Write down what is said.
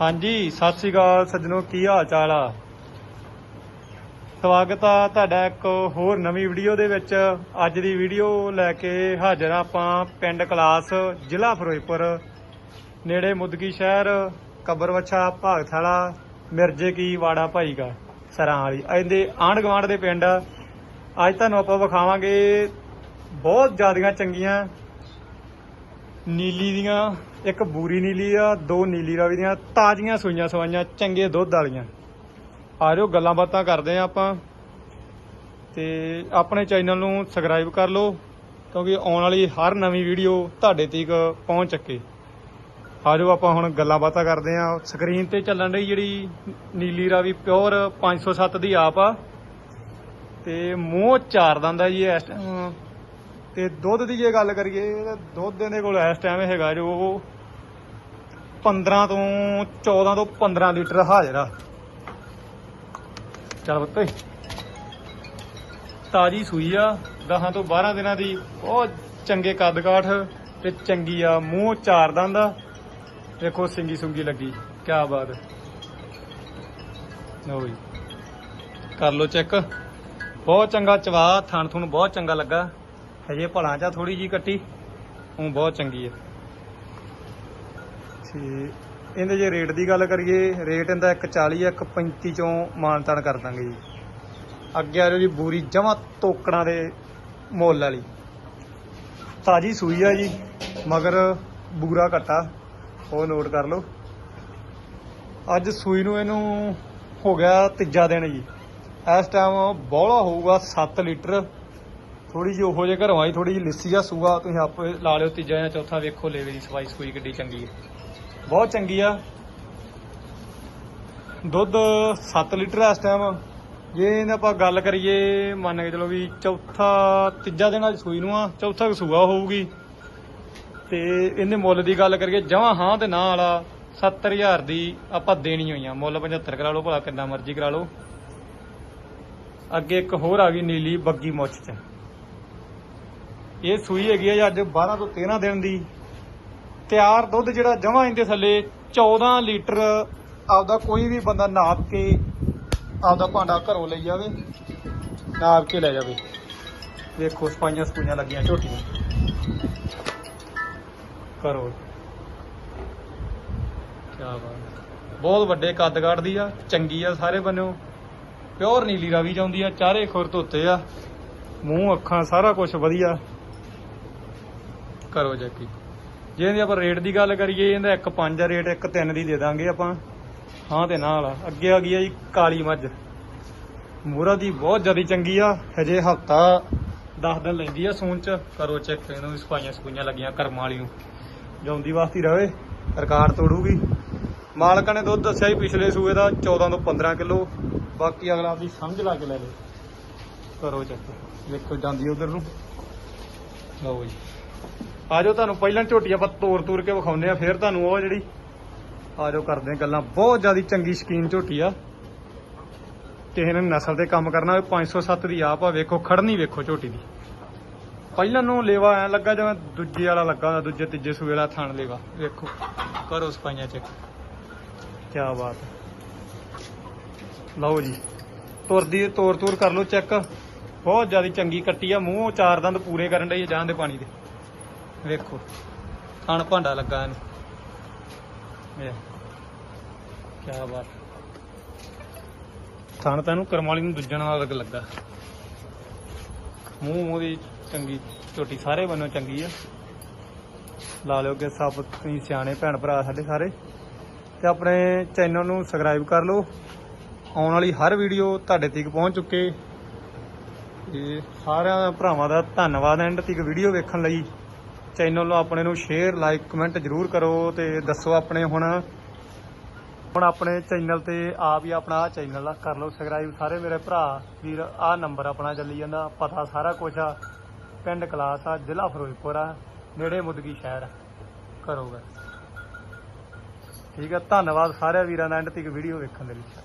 ਹਾਂਜੀ, ਸਤਿ ਸ੍ਰੀ ਅਕਾਲ ਸੱਜਣੋ, ਕੀ ਹਾਲ ਚਾਲ ਆ? ਸਵਾਗਤ ਆ ਤੁਹਾਡਾ ਇੱਕ ਹੋਰ ਨਵੀਂ ਵੀਡੀਓ ਦੇ ਵਿੱਚ। ਅੱਜ ਦੀ ਵੀਡੀਓ ਲੈ ਕੇ ਹਾਜ਼ਰ ਆਪਾਂ ਪਿੰਡ ਕਲਾਸ ਜ਼ਿਲ੍ਹਾ ਫਿਰੋਜ਼ਪੁਰ, ਨੇੜੇ ਮੁਦਗੀ ਸ਼ਹਿਰ, ਕਬਰਵੱਛਾ, ਭਾਗਥਾਲਾ, ਮਿਰਜੇ ਕੀ, ਵਾੜਾ ਭਾਈਗਾ, ਸਰਾਂ ਵਾਲੀ। ਇਹਦੇ ਆਂਢ ਗੁਆਂਢ ਦੇ ਪਿੰਡ। ਅੱਜ ਤੁਹਾਨੂੰ ਆਪਾਂ ਵਿਖਾਵਾਂਗੇ ਬਹੁਤ ਜ਼ਿਆਦੀਆਂ ਚੰਗੀਆਂ ਨੀਲੀ ਦੀਆਂ, ਇੱਕ ਬੂਰੀ ਨੀਲੀ ਆ, ਦੋ ਨੀਲੀ ਰਾਵੀ ਦੀਆਂ, ਤਾਜ਼ੀਆਂ ਸੂਈਆਂ ਸਵਾਈਆਂ, ਚੰਗੇ ਦੁੱਧ ਵਾਲੀਆਂ। ਆ ਜਾਓ, ਗੱਲਾਂ ਬਾਤਾਂ ਕਰਦੇ ਆ ਆਪਾਂ। ਤੇ ਆਪਣੇ ਚੈਨਲ ਨੂੰ ਸਬਸਕ੍ਰਾਈਬ ਕਰ ਲਓ, ਕਿਉਂਕਿ ਆਉਣ ਵਾਲੀ ਹਰ ਨਵੀਂ ਵੀਡੀਓ ਤੁਹਾਡੇ ਤੀਕ ਪਹੁੰਚ ਚੱਕੇ। ਆ ਜਾਓ, ਆਪਾਂ ਹੁਣ ਗੱਲਾਂ ਬਾਤਾਂ ਕਰਦੇ ਆ। ਸਕਰੀਨ ਤੇ ਚੱਲਣ ਰਹੀ ਜਿਹੜੀ ਨੀਲੀ ਰਾਵੀ, ਪਿਓਰ 507 ਦੀ ਆਪ ਆ। ਤੇ ਮੂੰਹ ਚਾਰ ਦੰਦਾ ਜੀ, ਇਸ ਟਾਈਮ ਤੇ ਦੁੱਧ ਦੀ ਜੇ ਗੱਲ ਕਰੀਏ ਤਾਂ ਦੁੱਧ ਇਹਦੇ ਕੋਲ ਇਸ ਟਾਈਮ ਹੈਗਾ ਜੋ 15 ਤੋਂ 14 ਤੋਂ 15 ਲੀਟਰ ਹਾਜ਼ਰ ਆ। ਚੱਲ ਬੱਤੇ ਤਾਜੀ ਸੂਈ ਆ 10 ਤੋਂ 12 ਦਿਨਾਂ ਦੀ, ਬਹੁਤ ਚੰਗੇ ਕੱਦ ਕਾਠ ਤੇ ਚੰਗੀ ਆ, ਮੂੰਹ ਚਾਰ ਦੰਦ ਆ। ਦੇਖੋ ਸਿੰਗੀ ਸੁੰਗੀ ਲੱਗੀ ਕੀ ਬਾਤ। ਹੈ ਲਓ ਜੀ ਕਰ ਲੋ ਚੈੱਕ। ਬਹੁਤ ਚੰਗਾ ਚਵਾ ਥਣ ਥੁਣ ਬਹੁਤ ਚੰਗਾ ਲੱਗਾ। ਹਜੇ ਭਲਾਂ ਚਾ ਥੋੜੀ ਜੀ ਕੱਟੀ, ਉਹ ਬਹੁਤ ਚੰਗੀ ਹੈ। ਤੇ ਇਹਦੇ ਜੇ ਰੇਟ ਦੀ ਗੱਲ ਕਰੀਏ, ਰੇਟ ਇਹਦਾ 140 ਆ 135 ਚੋਂ ਮਾਨਤਾਨ ਕਰ ਦਾਂਗੇ ਜੀ। ਅੱਗੇ ਆ ਜਾਓ ਜੀ ਬੂਰੀ ਜਮਾ ਤੋਕੜਾਂ ਦੇ ਮੁੱਲ ਵਾਲੀ। ਤਾਜੀ ਸੂਈ ਆ ਜੀ, ਮਗਰ ਬੂਰਾ ਕੱਟਾ ਉਹ ਨੋਟ ਕਰ ਲਓ। ਅੱਜ ਸੂਈ ਨੂੰ ਇਹਨੂੰ ਹੋ ਗਿਆ ਤੀਜਾ ਦਿਨ ਜੀ। ਇਸ ਟਾਈਮ ਬੋਲਾ ਹੋਊਗਾ 7 ਲੀਟਰ। ਥੋੜੀ ਜਿਹੀ ਉਹੋ ਜਿਹੇ ਘਰੋਂ ਆਈ ਥੋੜੀ ਜਿਹੀ ਲਿੱਸੀ ਆ, ਸੂਆ, ਤੁਸੀਂ ਆਪੇ ਲਾ ਲਿਓ ਤੀਜਾ ਜਾਂ ਚੌਥਾ, ਵੇਖੋ, ਲੇਵੇ ਦੀ ਸਵਾਈ ਸੂਈ ਕਿੱਡੀ ਚੰਗੀ ਹੈ। ਬਹੁਤ ਚੰਗੀ ਆ। ਦੁੱਧ 7 ਲੀਟਰ ਇਸ ਟਾਈਮ ਜੇ ਇਹਨਾਂ ਆਪਾਂ ਗੱਲ ਕਰੀਏ, ਮੰਨ ਕੇ ਚਲੋ ਵੀ ਚੌਥਾ, ਤੀਜਾ ਦਿਨ ਅੱਜ ਸੂਈ ਨੂੰ ਆ, ਚੌਥਾ ਕੁ ਸੂਆ ਹੋਊਗੀ। ਤੇ ਇਹਨੇ ਮੁੱਲ ਦੀ ਗੱਲ ਕਰੀਏ, ਜਮਾਂ ਹਾਂ ਤੇ ਨਾ ਵਾਲਾ 70000 ਦੀ ਆਪਾਂ ਦੇਣੀ ਹੋਈ ਹੋਈਆਂ ਮੁੱਲ 75 ਕਰਾ ਲਓ ਭਲਾ, ਕਿੰਨਾ ਮਰਜ਼ੀ ਕਰਾ ਲਓ। ਅੱਗੇ ਇੱਕ ਹੋਰ ਆ ਗਈ ਨੀਲੀ ਬੱਗੀ ਮੁੱਛ ਚ। ਇਹ ਸੂਈ ਹੈਗੀ ਆ ਜੀ ਅੱਜ 12 ਤੋਂ 13 ਦਿਨ ਦੀ। ਤਿਆਰ ਦੁੱਧ ਜਿਹੜਾ ਜਮਾਂ ਇਹਦੇ ਥੱਲੇ 14 ਲੀਟਰ ਆਪਦਾ ਕੋਈ ਵੀ ਬੰਦਾ ਨਾਪ ਕੇ ਆਪਦਾ ਭਾਂਡਾ ਘਰੋਂ ਲਈ ਜਾਵੇ, ਨਾਪ ਕੇ ਲੈ ਜਾਵੇ। ਵੇਖੋ ਸਪਾਈਆਂ ਸਪੂਈਆਂ ਲੱਗੀਆਂ ਝੋਟੀਆਂ। ਕਰੋ ਕੀ ਬਾਤ। ਬਹੁਤ ਵੱਡੇ ਕੱਦ ਕੱਢਦੀ ਆ, ਚੰਗੀ ਆ ਸਾਰੇ ਬੰਨਿਓ। ਪਿਓਰ ਨੀਲੀ ਰਾਵੀ ਜਾਂਦੀ ਆ, ਚਾਰੇ ਖੁਰ ਧੋਤੇ ਆ। ਮੂੰਹ, ਅੱਖਾਂ ਸਾਰਾ ਕੁਝ ਵਧੀਆ। ਕਰੋ ਜੱਕੀ ਜੇ ਇਹਦੀ ਆਪਾਂ ਰੇਟ ਦੀ ਗੱਲ ਕਰੀਏ, ਇਹਦਾ 1.5 ਆ ਰੇਟ 1.3 ਦੀ ਦੇ ਦਾਂਗੇ ਆਪਾਂ। ਹਾਂ ਤੇ ਨਾਲ ਅੱਗੇ ਆ ਗਈ ਆ ਜੀ ਕਾਲੀ ਮੱਝ। ਮੂਰਾ ਦੀ ਬਹੁਤ ਜ਼ਿਆਦਾ ਚੰਗੀ ਆ। ਹਜੇ ਹਫਤਾ 10 ਦਿਨ ਲੈਂਦੀ ਆ ਸੂਨ ਚ। ਕਰੋ ਚੈੱਕ ਇਹਨੂੰ ਸਫਾਈਆਂ ਸਫੂਈਆਂ ਲੱਗੀਆਂ ਕਰਮ ਵਾਲੀ ਨੂੰ ਜਾਉਂਦੀ ਵਾਸਤੇ ਹੀ ਰਵੇ, ਰਿਕਾਰਡ ਤੋੜੂਗੀ। ਮਾਲਕਾਂ ਨੇ ਦੁੱਧ ਦੱਸਿਆ ਹੀ ਪਿਛਲੇ ਸੂਏ ਦਾ 14 ਤੋਂ 15 ਕਿਲੋ। ਬਾਕੀ ਅਗਲਾ ਆਪਦੀ ਸਮਝ ਲਾ ਕੇ ਲੈ ਲੇ ਕਰੋ ਚੈੱਕ ਦੇਖੋ ਜਾਂਦੀ ਉਧਰ ਨੂੰ। ਲਓ ਜੀ। ਆਜੋ ਤੁਹਾਨੂੰ ਪਹਿਲਾਂ ਝੋਟੀ ਆਪਾਂ ਤੋਰ ਤੋੜ ਕੇ ਵਿਖਾਉਂਦੇ ਆ ਫਿਰ ਤੁਹਾਨੂੰ ਉਹ ਜਿਹੜੀ ਆਜੋ ਕਰਦੇ ਗੱਲਾਂ। ਬਹੁਤ ਜ਼ਿਆਦਾ ਚੰਗੀ ਸ਼ਕੀਨ ਝੋਟੀ ਆ। ਕਿਸੇ ਨੇ ਨਸਲ ਤੇ ਕੰਮ ਕਰਨਾ ਹੋਵੇ 507 ਦੀ ਆਪ ਆ, ਵੇਖੋ ਖੜਨੀ ਵੇਖੋ ਝੋਟੀ ਦੀ। ਪਹਿਲਾਂ ਨੂੰ ਲੇਵਾ ਐ ਲੱਗਾ ਜਿਵੇਂ ਦੂਜੇ ਵਾਲਾ ਲੱਗਾ ਦੂਜੇ ਤੀਜੇ ਸੂਏ ਵਾਲਾ ਥਣ ਲੇਵਾ। ਵੇਖੋ, ਕਰੋ ਸਪਾਈਆਂ ਚੈੱਕ ਕੀ ਬਾਤ ਹੈ। ਲਓ ਜੀ ਤੁਰਦੀ ਤੋਰ ਤੋਰ ਕਰ ਲਓ ਚੈੱਕ ਬਹੁਤ ਜ਼ਿਆਦਾ ਚੰਗੀ ਕੱਟੀ ਆ, ਮੂੰਹ ਚਾਰ ਦੰਦ ਪੂਰੇ ਕਰਨ ਲਈ ਜਾਣ ਦੇ ਪਾਣੀ ਦੇ। ਵੇਖੋ। ਥਣ ਭਾਂਡਾ ਲੱਗਾ ਇਹਨੂੰ। ਵੇਖ। ਕੀ ਬਾਤ। ਥਣ ਤਾਂ ਇਹਨੂੰ ਕਰਮਾਲੀ ਨੂੰ ਦੂਜਣ ਨਾਲ ਲੱਗ ਲੱਗਾ। ਮੂੰਹ ਮੂੰਹ ਦੀ ਚੰਗੀ ਝੋਟੀ ਸਾਰੇ ਬੰਨੋਂ ਚੰਗੀ ਆ। ਲਾ ਲਿਓ ਕਿ ਸਭ ਤੁਸੀਂ ਸਿਆਣੇ ਭੈਣ ਭਰਾ ਸਾਡੇ ਸਾਰੇ। ਤੇ ਆਪਣੇ ਚੈਨਲ ਨੂੰ ਸਬਸਕ੍ਰਾਈਬ ਕਰ ਲਓ। ਆਉਣ ਵਾਲੀ ਹਰ ਵੀਡੀਓ ਤੁਹਾਡੇ ਤੱਕ ਪਹੁੰਚ ਚੁੱਕੇ। ਤੇ ਸਾਰਿਆਂ ਭਰਾਵਾਂ ਦਾ ਧੰਨਵਾਦ ਐਂਡ ਤੱਕ ਵੀਡੀਓ ਵੇਖਣ ਲਈ। ਚੈਨਲ ਨੂੰ ਆਪਣੇ ਨੂੰ ਸ਼ੇਅਰ ਲਾਈਕ ਕਮੈਂਟ ਜਰੂਰ ਕਰੋ ਤੇ ਦੱਸੋ ਆਪਣੇ ਹੁਣ। ਹੁਣ ਆਪਣੇ ਚੈਨਲ ਤੇ ਆਪ ਹੀ ਆਪਣਾ ਆਹ ਚੈਨਲ ਆ, ਕਰ ਲਓ ਸਬਸਕ੍ਰਾਈਬ ਸਾਰੇ ਮੇਰੇ ਭਰਾ, ਵੀਰ, ਆਹ ਨੰਬਰ ਆਪਣਾ ਚੱਲੀ ਜਾਂਦਾ, ਪਤਾ ਸਾਰਾ ਕੁਝ ਆ। ਪਿੰਡ ਕਲਾਸ ਆ, ਜ਼ਿਲ੍ਹਾ ਫਿਰੋਜ਼ਪੁਰ ਆ, ਨੇੜੇ ਮੁਦਗੀ ਸ਼ਹਿਰ ਆ। ਕਰੋਗਾ ਠੀਕ ਆ, ਧੰਨਵਾਦ ਸਾਰੇ ਵੀਰਾਂ ਦਾ, ਐਂਡ ਤੱਕ ਵੀਡੀਓ ਵੇਖਣ ਦੇ ਲਈ।